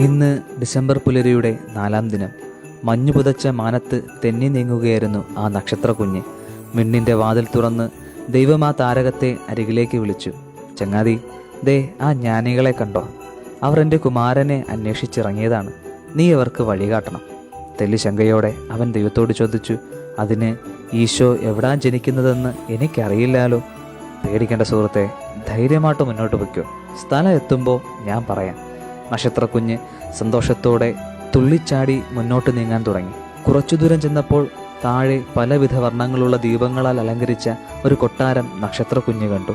ഇന്ന് ഡിസംബർ പുലരിയുടെ നാലാം ദിനം. മഞ്ഞു പുതച്ച മാനത്ത് തെന്നി നീങ്ങുകയായിരുന്നു ആ നക്ഷത്ര കുഞ്ഞ് മിന്നിന്റെ വാതിൽ തുറന്ന് ദൈവം ആ താരകത്തെ അരികിലേക്ക് വിളിച്ചു. ചങ്ങാതി ദേ ആ ജ്ഞാനികളെ കണ്ടോ? അവർ എന്റെ കുമാരനെ അന്വേഷിച്ചിറങ്ങിയതാണ്. നീ അവർക്ക് വഴികാട്ടണം തെല്ലിശങ്കയോടെ അവൻ ദൈവത്തോട് ചോദിച്ചു അതിന് ഈശോ എവിടാ ജനിക്കുന്നതെന്ന് എനിക്കറിയില്ലാലോ. പേടിക്കേണ്ട സുഹൃത്തെ ധൈര്യമായിട്ട് മുന്നോട്ട് വയ്ക്കൂ. സ്ഥലം എത്തുമ്പോൾ ഞാൻ പറയാം. നക്ഷത്രക്കുഞ്ഞ് സന്തോഷത്തോടെ തുള്ളിച്ചാടി മുന്നോട്ട് നീങ്ങാൻ തുടങ്ങി. കുറച്ചു ദൂരം ചെന്നപ്പോൾ താഴെ പലവിധ വർണങ്ങളുള്ള ദീപങ്ങളാൽ അലങ്കരിച്ച ഒരു കൊട്ടാരം നക്ഷത്രക്കുഞ്ഞ് കണ്ടു.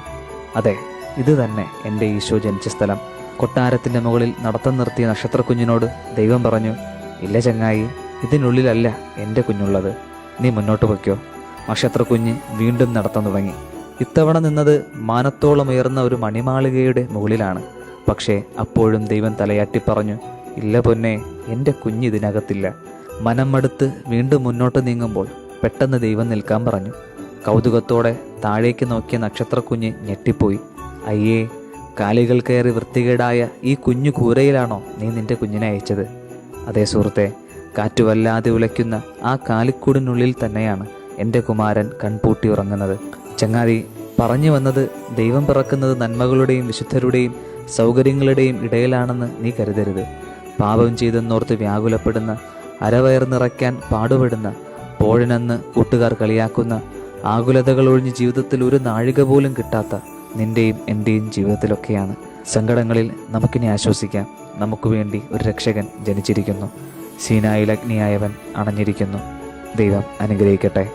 അതെ ഇത് തന്നെ എന്റെ ഈശോ ജനിച്ച സ്ഥലം. കൊട്ടാരത്തിന്റെ മുകളിൽ നടത്തം നിർത്തിയ നക്ഷത്രക്കുഞ്ഞിനോട് ദൈവം പറഞ്ഞു ഇല്ല ചങ്ങായി ഇതിനുള്ളിലല്ല എന്റെ കുഞ്ഞുള്ളത്. നീ മുന്നോട്ട് വയ്ക്കോ നക്ഷത്രക്കുഞ്ഞ് വീണ്ടും നടത്താൻ തുടങ്ങി. ഇത്തവണ നിന്നത് മാനത്തോളം ഉയർന്ന ഒരു മണിമാളികയുടെ മുകളിലാണ്. പക്ഷേ അപ്പോഴും ദൈവം തലയാട്ടി പറഞ്ഞു ഇല്ല പൊന്നെ എന്റെ കുഞ്ഞ് ഇതിനകത്തില്ല. മനം വീണ്ടും മുന്നോട്ട് നീങ്ങുമ്പോൾ പെട്ടെന്ന് ദൈവം നിൽക്കാൻ പറഞ്ഞു. കൗതുകത്തോടെ താഴേക്ക് നോക്കിയ നക്ഷത്രക്കുഞ്ഞ് ഞെട്ടിപ്പോയി. അയ്യേ കാലികൾ കയറി വൃത്തികേടായ ഈ കുഞ്ഞു കൂരയിലാണോ നീ നിന്റെ കുഞ്ഞിനെ അയച്ചത്? അതേ സുഹൃത്തെ കാറ്റു വല്ലാതെ ഉലയ്ക്കുന്ന ആ കാലിക്കൂടിനുള്ളിൽ തന്നെയാണ് എന്റെ കുമാരൻ കൺപൂട്ടി ഉറങ്ങുന്നത്. ചങ്ങാതി പറഞ്ഞു വന്നത് ദൈവം പിറക്കുന്നത് നന്മകളുടെയും വിശുദ്ധരുടെയും സൗകര്യങ്ങളുടെയും ഇടയിലാണെന്ന് നീ കരുതരുത്. പാപം ചെയ്തെന്നോർത്ത് വ്യാകുലപ്പെടുന്ന അരവയർ നിറയ്ക്കാൻ പാടുപെടുന്ന പോഴനെന്ന് കൂട്ടുകാർ കളിയാക്കുന്ന ആകുലതകൾ ഒഴിഞ്ഞ് ജീവിതത്തിൽ ഒരു നാഴിക പോലും കിട്ടാത്ത നിന്റെയും എന്റെയും ജീവിതത്തിലൊക്കെയാണ്. സങ്കടങ്ങളിൽ നമുക്കിനി ആശ്വസിക്കാം. നമുക്ക് വേണ്ടി ഒരു രക്ഷകൻ ജനിച്ചിരിക്കുന്നു. സീനായിൽ അഗ്നിയായവൻ അണഞ്ഞിരിക്കുന്നു. ദൈവം അനുഗ്രഹിക്കട്ടെ.